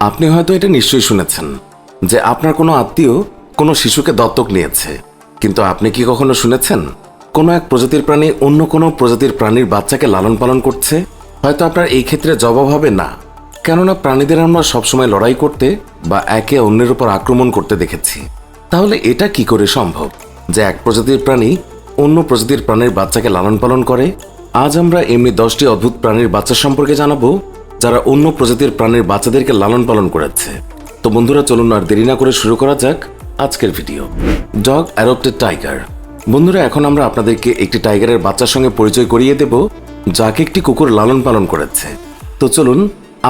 আপনি হয়তো এটা নিশ্চয়ই শুনেছেন যে আপনার কোনো আত্মীয় কোনো শিশুকে দত্তক নিয়েছে। কিন্তু আপনি কি কখনো শুনেছেন? কোনো এক প্রজাতির প্রাণী অন্য কোনো প্রজাতির প্রাণীর বাচ্চাকে লালন পালন করছে? হয়তো আপনার এই ক্ষেত্রে জবাব হবে না। কেননা প্রাণীদের আমরা সবসময় লড়াই করতে বা একে অন্যের উপর আক্রমণ করতে দেখেছি। তাহলে এটা কি করে সম্ভব যে এক প্রজাতির প্রাণী অন্য প্রজাতির প্রাণীর বাচ্চাকে লালন পালন করে? আজ আমরা এমনি দশটি অদ্ভুত প্রাণীর বাচ্চা সম্পর্কে জানাব। যারা অন্য প্রজাতির প্রাণীর বাচ্চাদেরকে লালন পালন করেছে। তো বন্ধুরা, চলুন আর দেরি না করে শুরু করা যাক আজকের ভিডিও। ডগ অ্যাডপ্টেড টাইগার বন্ধুরা, এখন আমরা আপনাদেরকে একটি টাইগারের বাচ্চার সঙ্গে পরিচয় করিয়ে দেব, যাকে একটি কুকুর লালন পালন করেছে। তো চলুন,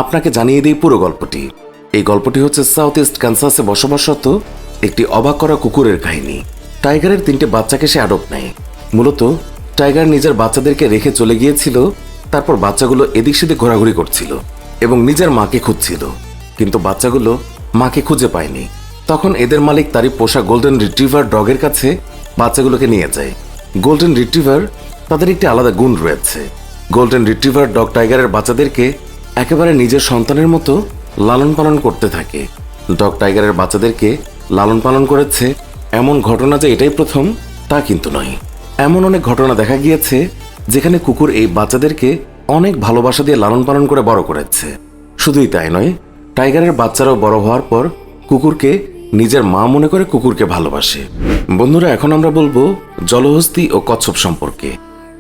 আপনাকে জানিয়ে দিই পুরো গল্পটি। এই গল্পটি হচ্ছে সাউথ ইস্ট ক্যান্সাসে বসবাসরত একটি অবাক করা কুকুরের কাহিনী। টাইগারের তিনটে বাচ্চাকে সে আডপ নেয়। মূলত, টাইগার নিজের বাচ্চাদেরকে রেখে চলে গিয়েছিল তারপর বাচ্চাগুলো এদিক সেদিক ঘোরাঘুরি করছিল এবং নিজের মাকে খুঁজছিল। কিন্তু বাচ্চাগুলো মাকে খুঁজে পায়নি। তখন এদের মালিক তারই পোষা গোল্ডেন রিট্রিভার ডগের কাছে বাচ্চাগুলোকে নিয়ে যায়। গোল্ডেন রিট্রিভার তাদের একটি আলাদা গুণ রয়েছে। গোল্ডেন রিট্রিভার ডগ টাইগারের বাচ্চাদেরকে একেবারে নিজের সন্তানের মতো লালন পালন করতে থাকে। ডগ টাইগারের বাচ্চাদেরকে লালন পালন করেছে এমন ঘটনা যে এটাই প্রথম তা কিন্তু নয়। এমন অনেক ঘটনা দেখা গিয়েছে যেখানে কুকুর এই বাচ্চাদেরকে অনেক ভালোবাসা দিয়ে লালন পালন করে বড় করেছে। শুধুই তাই নয়, টাইগারের বাচ্চারাও বড় হওয়ার পর কুকুরকে নিজের মা মনে করে কুকুরকে ভালোবাসে। বন্ধুরা, এখন আমরা বলব জলহস্তি ও কচ্ছপ সম্পর্কে।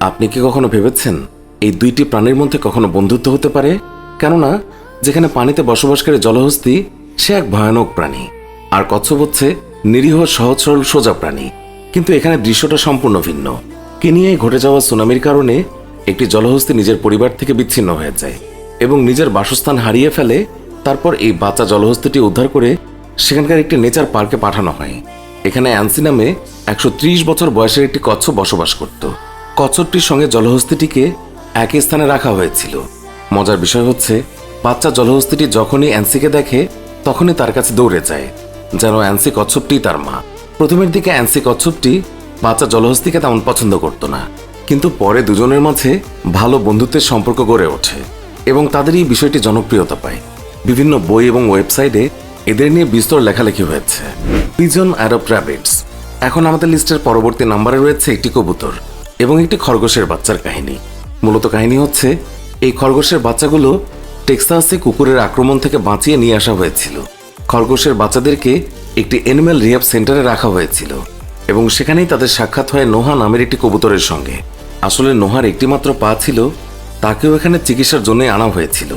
আপনি কি কখনো ভেবেছেন এই দুইটি প্রাণীর মধ্যে কখনো বন্ধুত্ব হতে পারে? কেননা, যেখানে পানিতে বসবাসকারী জলহস্তি, সে এক ভয়ানক প্রাণী। আর কচ্ছপ হচ্ছে নিরীহ সহজ সরল সোজা প্রাণী। কিন্তু এখানে দৃশ্যটা সম্পূর্ণ ভিন্ন। কেনিয়ায় ঘটে যাওয়া সুনামির কারণে একটি জলহস্তি নিজের পরিবার থেকে বিচ্ছিন্ন হয়ে যায় এবং নিজের বাসস্থান হারিয়ে ফেলে, তারপর এই বাচ্চা জলহস্তিটি উদ্ধার করে সেখানকার একটি নেচার পার্কে পাঠানো হয়। এখানে অ্যান্সি নামে একশো ত্রিশ বছর বয়সের একটি কচ্ছপ বসবাস করত। কচ্ছপটির সঙ্গে জলহস্তিটিকে একই স্থানে রাখা হয়েছিল। মজার বিষয় হচ্ছে, বাচ্চা জলহস্তিটি যখনই অ্যান্সিকে দেখে, তখনই তার কাছে দৌড়ে যায়, যেন অ্যান্সি কচ্ছপটি তার মা। প্রথমের দিকে অ্যান্সি কচ্ছপটি বাচ্চা জলহস্তিকে তেমন পছন্দ করত না। কিন্তু পরে দুজনের মাঝে ভালো বন্ধুত্বের সম্পর্ক গড়ে ওঠে এবং তাদের এই বিষয়টি জনপ্রিয়তা পায়। বিভিন্ন বই এবং ওয়েবসাইটে এদের নিয়ে বিস্তর লেখালেখি হয়েছে। পিজন অ্যাডপ্ট র্যাবিটস এখন আমাদের লিস্টের পরবর্তী নাম্বারে রয়েছে একটি কবুতর এবং একটি খরগোশের বাচ্চার কাহিনী। মূলত কাহিনী হচ্ছে, এই খরগোশের বাচ্চাগুলো টেক্সাসে কুকুরের আক্রমণ থেকে বাঁচিয়ে নিয়ে আসা হয়েছিল। খরগোশের বাচ্চাদেরকে একটি অ্যানিম্যাল রিহাব সেন্টারে রাখা হয়েছিল। এবং সেখানেই তাদের সাক্ষাৎ হয় নোহা নামের একটি কবুতরের সঙ্গে। আসলে নোহার একটিমাত্র পা ছিল, তাকেও এখানে চিকিৎসার জন্য আনা হয়েছিল।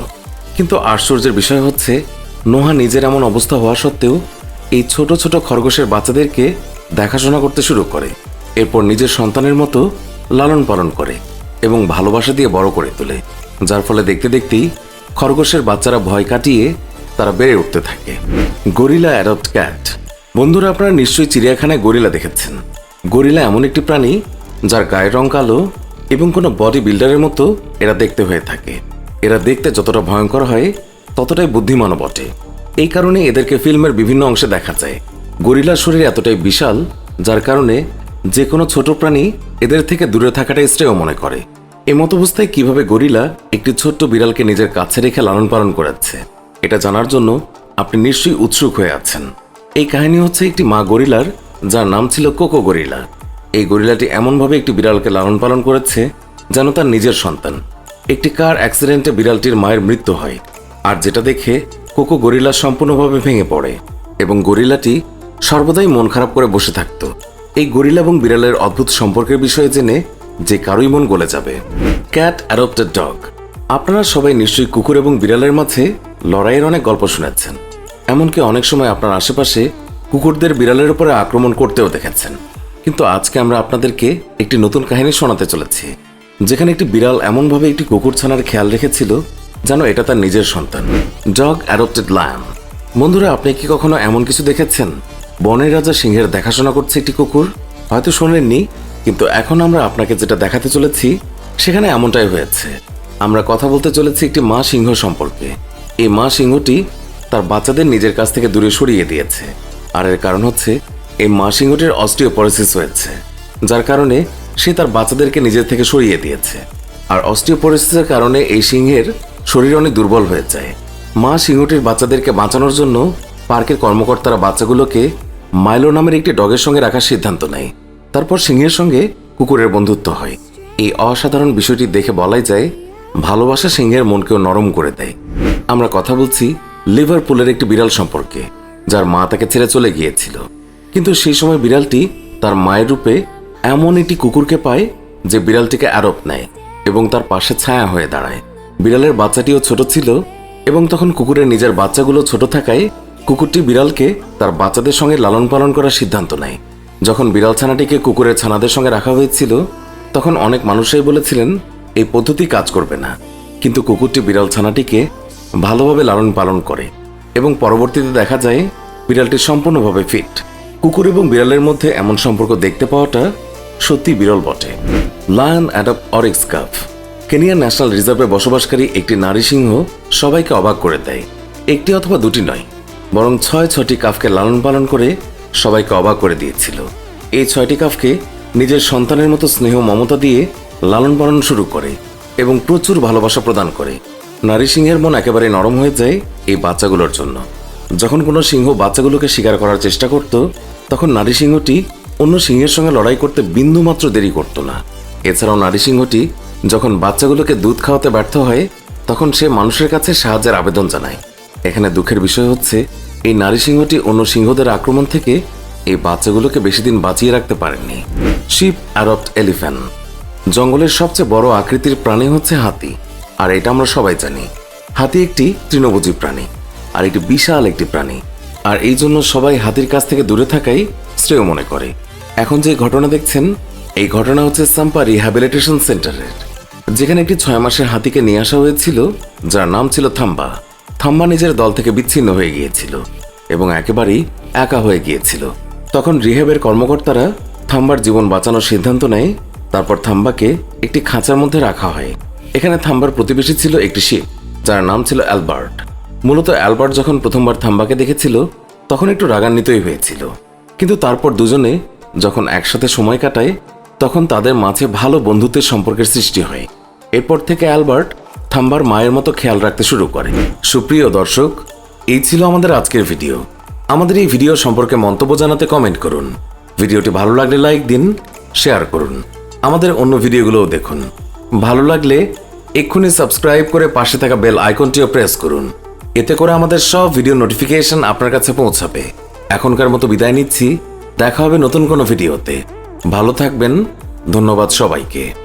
কিন্তু আশ্চর্যের বিষয় হচ্ছে, নোহা নিজের এমন অবস্থা হওয়া সত্ত্বেও এই ছোট ছোট খরগোশের বাচ্চাদেরকে দেখাশোনা করতে শুরু করে। এরপর নিজের সন্তানের মতো লালন পালন করে এবং ভালোবাসা দিয়ে বড় করে তোলে, যার ফলে দেখতে দেখতেই খরগোশের বাচ্চারা ভয় কাটিয়ে তারা বেড়ে উঠতে থাকে। গরিলা অ্যাডপ্ট ক্যাট বন্ধুরা, আপনারা নিশ্চয়ই চিড়িয়াখানায় গরিলা দেখেছেন। গরিলা এমন একটি প্রাণী যার গায়ের রং কালো এবং কোনো বডি বিল্ডারের মতো এরা দেখতে হয়ে থাকে। এরা দেখতে যতটা ভয়ঙ্কর হয়, ততটাই বুদ্ধিমানও বটে। এই কারণে এদেরকে ফিল্মের বিভিন্ন অংশে দেখা যায়। গরিলার শরীর এতটাই বিশাল, যার কারণে যে কোনো ছোট প্রাণী এদের থেকে দূরে থাকাটাই শ্রেয় মনে করে। এমত অবস্থায় কীভাবে গরিলা একটি ছোট্ট বিড়ালকে নিজের কাছে রেখে লালন পালন করাচ্ছে এটা জানার জন্য আপনি নিশ্চয়ই উৎসুক হয়ে আছেন। এই কাহিনী হচ্ছে একটি মা গরিলার, যার নাম ছিল কোকো গরিলা। এই গরিলাটি এমনভাবে একটি বিড়ালকে লালন পালন করেছে যেন তার নিজের সন্তান। একটি কার অ্যাক্সিডেন্টে বিড়ালটির মায়ের মৃত্যু হয়, আর যেটা দেখে কোকো গরিলা সম্পূর্ণভাবে ভেঙে পড়ে এবং গরিলাটি সর্বদাই মন খারাপ করে বসে থাকতো। এই গরিলা এবং বিড়ালের অদ্ভুত সম্পর্কের বিষয়ে জেনে যে কারোই মন গলে যাবে। Cat adopted dog. আপনারা সবাই নিশ্চয়ই কুকুর এবং বিড়ালের মাঝে লড়াইয়ের অনেক গল্প শুনেছেন। এমনকি অনেক সময় আপনার আশেপাশে কুকুরদের বিড়ালের উপরে আক্রমণ করতেও দেখেছেন। কিন্তু আজকে আমরা আপনাদেরকে একটি নতুন কাহিনী শোনাতে চলেছি, যেখানে একটি বিড়াল এমনভাবে একটি কুকুর ছানার খেয়াল রেখেছিল যেন এটা তার নিজের সন্তান ডগ অ্যাডপ্টেড লায়ন বন্ধুরা, আপনি কি কখনো এমন কিছু দেখেছেন? বনের রাজা সিংহের দেখাশোনা করছে একটি কুকুর, হয়তো শোনেননি, কিন্তু এখন আমরা আপনাকে যেটা দেখাতে চলেছি, সেখানে এমনটাই হয়েছে। আমরা কথা বলতে চলেছি একটি মা সিংহ সম্পর্কে। এই মা সিংহটি তার বাচ্চাদের নিজের কাছ থেকে দূরে সরিয়ে দিয়েছে। আর এর কারণ হচ্ছে, এই মা সিংহটির অস্টিওপরোসিস হয়েছে, যার কারণে সে তার বাচ্চাদেরকে নিজের থেকে সরিয়ে দিয়েছে। আর অস্টিওপরোসিসের কারণে এই সিংহের শরীর অনেক দুর্বল হয়ে যায়। মা সিংহটির বাচ্চাদেরকে বাঁচানোর জন্য পার্কের কর্মকর্তারা বাচ্চাগুলোকে মাইলো নামের একটি ডগের সঙ্গে রাখার সিদ্ধান্ত নেয়। তারপর সিংহের সঙ্গে কুকুরের বন্ধুত্ব হয়। এই অসাধারণ বিষয়টি দেখে বলাই যায়, ভালোবাসা সিংহের মনকেও নরম করে দেয়। আমরা কথা বলছি লিভারপুলের একটি বিড়াল সম্পর্কে, যার মা তাকে ছেড়ে চলে গিয়েছিল। কিন্তু সেই সময় বিড়ালটি তার মায়ের রূপে এমন একটি কুকুরকে পায় যে বিড়ালটিকে আরোপ নেয় এবং তার পাশে ছায়া হয়ে দাঁড়ায়। বিড়ালের বাচ্চাটিও ছোট ছিল এবং তখন কুকুরের নিজের বাচ্চাগুলো ছোট থাকায় কুকুরটি বিড়ালকে তার বাচ্চাদের সঙ্গে লালন পালন করার সিদ্ধান্ত নেয়। যখন বিড়াল ছানাটিকে কুকুরের ছানাদের সঙ্গে রাখা হয়েছিল, তখন অনেক মানুষই বলেছিলেন, এই পদ্ধতি কাজ করবে না। কিন্তু কুকুরটি বিড়াল ছানাটিকে ভালোভাবে লালন পালন করে এবং পরবর্তীতে দেখা যায় বিড়ালটি সম্পূর্ণভাবে ফিট কুকুর এবং বিড়ালের মধ্যে এমন সম্পর্ক দেখতে পাওয়াটা সত্যি বিরল বটে। Lion adopts oryx calf Kenya national রিজার্ভে বসবাসকারী একটি নারী সিংহ সবাইকে অবাক করে দেয়। একটি অথবা দুটি নয়, বরং ছয় ছটি কাফকে লালন পালন করে সবাইকে অবাক করে দিয়েছিল। এই ছয়টি কাফকে নিজের সন্তানের মতো স্নেহ মমতা দিয়ে লালন পালন শুরু করে এবং প্রচুর ভালোবাসা প্রদান করে। নারী সিংহের মন একেবারে নরম হয়ে যায় এই বাচ্চাগুলোর জন্য। যখন কোনো সিংহ বাচ্চাগুলোকে শিকার করার চেষ্টা করত, তখন নারী সিংহটি অন্য সিংহের সঙ্গে লড়াই করতে বিন্দুমাত্র দেরি করত না। এছাড়াও নারী সিংহটি যখন বাচ্চাগুলোকে দুধ খাওয়াতে ব্যর্থ হয়, তখন সে মানুষের কাছে সাহায্যের আবেদন জানায়। এখানে দুঃখের বিষয় হচ্ছে, এই নারী সিংহটি অন্য সিংহদের আক্রমণ থেকে এই বাচ্চাগুলোকে বেশি দিন বাঁচিয়ে রাখতে পারেননি। Sheep adopt elephant. জঙ্গলের সবচেয়ে বড় আকৃতির প্রাণী হচ্ছে হাতি। আর এটা আমরা সবাই জানি। হাতি একটি তৃণভোজী প্রাণী, আর একটি বিশাল একটি প্রাণী। আর এই জন্য সবাই হাতির কাছ থেকে দূরে থাকাই শ্রেয় মনে করে। এখন যে ঘটনা দেখছেন, এই ঘটনা হচ্ছে সাম্পা রিহ্যাবিলিটেশন সেন্টারের, যেখানে একটি ছয় মাসের হাতিকে নিয়ে আসা হয়েছিল, যার নাম ছিল থাম্বা। থাম্বা নিজের দল থেকে বিচ্ছিন্ন হয়ে গিয়েছিল এবং একেবারেই একা হয়ে গিয়েছিল। তখন রিহেবের কর্মকর্তারা থাম্বার জীবন বাঁচানোর সিদ্ধান্ত নেয়, তারপর থাম্বাকে একটি খাঁচার মধ্যে রাখা হয়। এখানে থাম্বার প্রতিবেশী ছিল একটি শিপ, যার নাম ছিল অ্যালবার্ট। মূলত অ্যালবার্ট যখন প্রথমবার থাম্বাকে দেখেছিল, তখন একটু রাগান্বিতই হয়েছিল। কিন্তু তারপর দুজনে যখন একসাথে সময় কাটায়, তখন তাদের মাঝে ভালো বন্ধুত্বের সম্পর্কের সৃষ্টি হয়। এরপর থেকে অ্যালবার্ট থাম্বার মায়ের মতো খেয়াল রাখতে শুরু করে। সুপ্রিয় দর্শক, এই ছিল আমাদের আজকের ভিডিও। আমাদের এই ভিডিও সম্পর্কে মন্তব্য জানাতে কমেন্ট করুন। ভিডিওটি ভালো লাগলে লাইক দিন, শেয়ার করুন। আমাদের অন্য ভিডিওগুলোও দেখুন। ভালো লাগলে এক্ষুনি সাবস্ক্রাইব করে পাশে থাকা বেল আইকনটিও প্রেস করুন। এতে করে আমাদের সব ভিডিও নোটিফিকেশন আপনার কাছে পৌঁছাবে। এখনকার মতো বিদায় নিচ্ছি। দেখা হবে নতুন কোনো ভিডিওতে। ভালো থাকবেন। ধন্যবাদ সবাইকে।